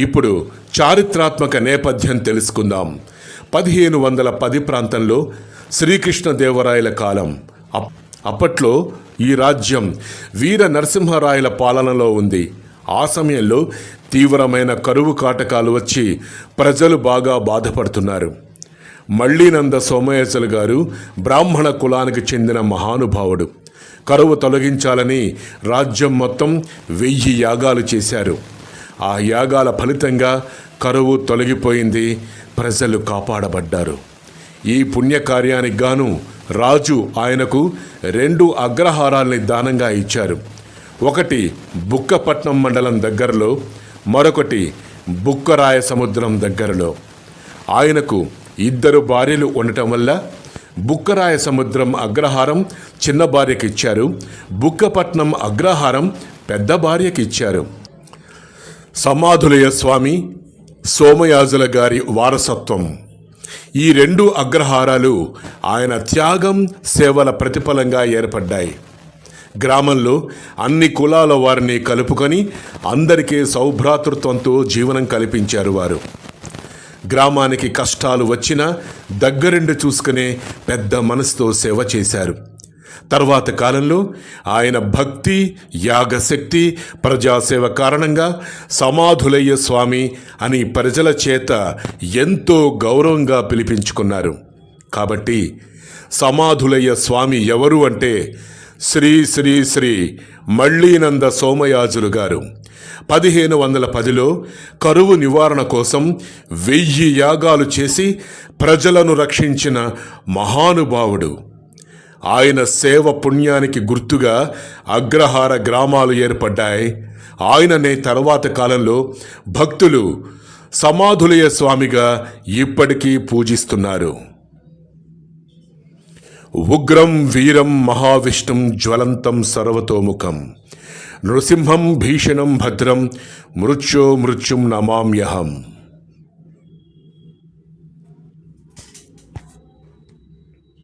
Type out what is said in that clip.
ఇప్పుడు చారిత్రాత్మక నేపథ్యం తెలుసుకుందాం. పదిహేను వందల పది ప్రాంతంలో శ్రీకృష్ణదేవరాయల కాలం. అప్- అప్పట్లో ఈ రాజ్యం వీర నరసింహరాయల పాలనలో ఉంది. ఆ సమయంలో తీవ్రమైన కరువు కాటకాలు వచ్చి ప్రజలు బాగా బాధపడుతున్నారు. మళ్ళీనంద సోమయాజులు గారు బ్రాహ్మణ కులానికి చెందిన మహానుభావుడు. కరువు తొలగించాలని రాజ్యం మొత్తం వెయ్యి యాగాలు చేశారు. ఆ యాగాల ఫలితంగా కరువు తొలగిపోయింది. ప్రజలు కాపాడబడ్డారు. ఈ పుణ్యకార్యానికి గాను రాజు ఆయనకు రెండు అగ్రహారాల్ని దానంగా ఇచ్చారు. ఒకటి బుక్కపట్నం మండలం దగ్గరలో మరొకటి బుక్కరాయ సముద్రం దగ్గరలో. ఆయనకు ఇద్దరు భార్యలు ఉండటం వల్ల బుక్కరాయ సముద్రం అగ్రహారం చిన్న భార్యకి ఇచ్చారు బుక్కపట్నం అగ్రహారం పెద్ద భార్యకి ఇచ్చారు సమాధులయ స్వామి సోమయాజుల గారి వారసత్వం. ఈ రెండు అగ్రహారాలు ఆయన త్యాగం సేవల ప్రతిఫలంగా ఏర్పడ్డాయి. గ్రామంలో అన్ని కులాల వారిని కలుపుకొని అందరికీ సౌభ్రాతృత్వంతో జీవనం కల్పించారు వారు. గ్రామానికి కష్టాలు వచ్చినా దగ్గరుండి చూసుకునే పెద్ద మనసుతో సేవ చేశారు. తర్వాత కాలంలో ఆయన భక్తి యాగశక్తి ప్రజాసేవ కారణంగా సమాధులయ్య స్వామి అని ప్రజల చేత ఎంతో గౌరవంగా పిలిపించుకున్నారు. కాబట్టి సమాధులయ్య స్వామి ఎవరు అంటే శ్రీ శ్రీ శ్రీ మళ్ళీనంద సోమయాజులు గారు. పదిహేను వందల పదిలో కరువు నివారణ కోసం వెయ్యి యాగాలు చేసి ప్రజలను రక్షించిన మహానుభావుడు. ఆయన సేవ పుణ్యానికి గుర్తుగా అగ్రహార గ్రామాలు ఏర్పడ్డాయి. ఆయననే తర్వాత కాలంలో భక్తులు సమాధులయ స్వామిగా ఇప్పటికీ పూజిస్తున్నారు. ఉగ్రం వీరం మహావిష్ణుం జ్వలంతం సర్వతోముఖం. నృసింహం భీషణం భద్రం మృత్యో మృత్యుం నమామ్యహం.